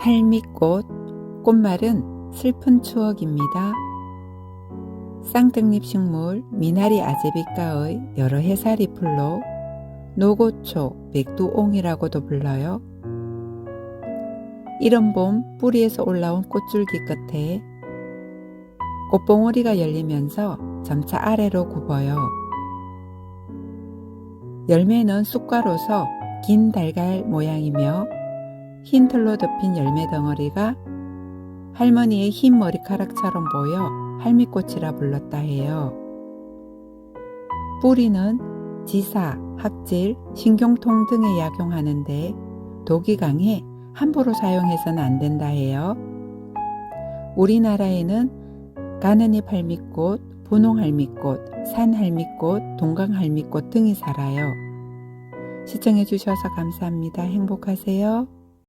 할미꽃, 꽃말은 슬픈 추억입니다. 쌍등립 식물 미나리 아제비과의 여러 해살이 풀로 노고초, 백두옹이라고도 불러요. 이런 봄 뿌리에서 올라온 꽃줄기 끝에 꽃봉오리가 열리면서 점차 아래로 굽어요. 열매는 쑥과로서 긴 달걀 모양이며 흰 털로 덮인 열매 덩어리가 할머니의 흰 머리카락처럼 보여 할미꽃이라 불렀다 해요. 뿌리는 지사, 합질, 신경통 등에 약용하는데 독이 강해 함부로 사용해서는 안 된다 해요. 우리나라에는 가느잎 할미꽃, 분홍 할미꽃, 산 할미꽃, 동강 할미꽃 등이 살아요. 시청해 주셔서 감사합니다. 행복하세요.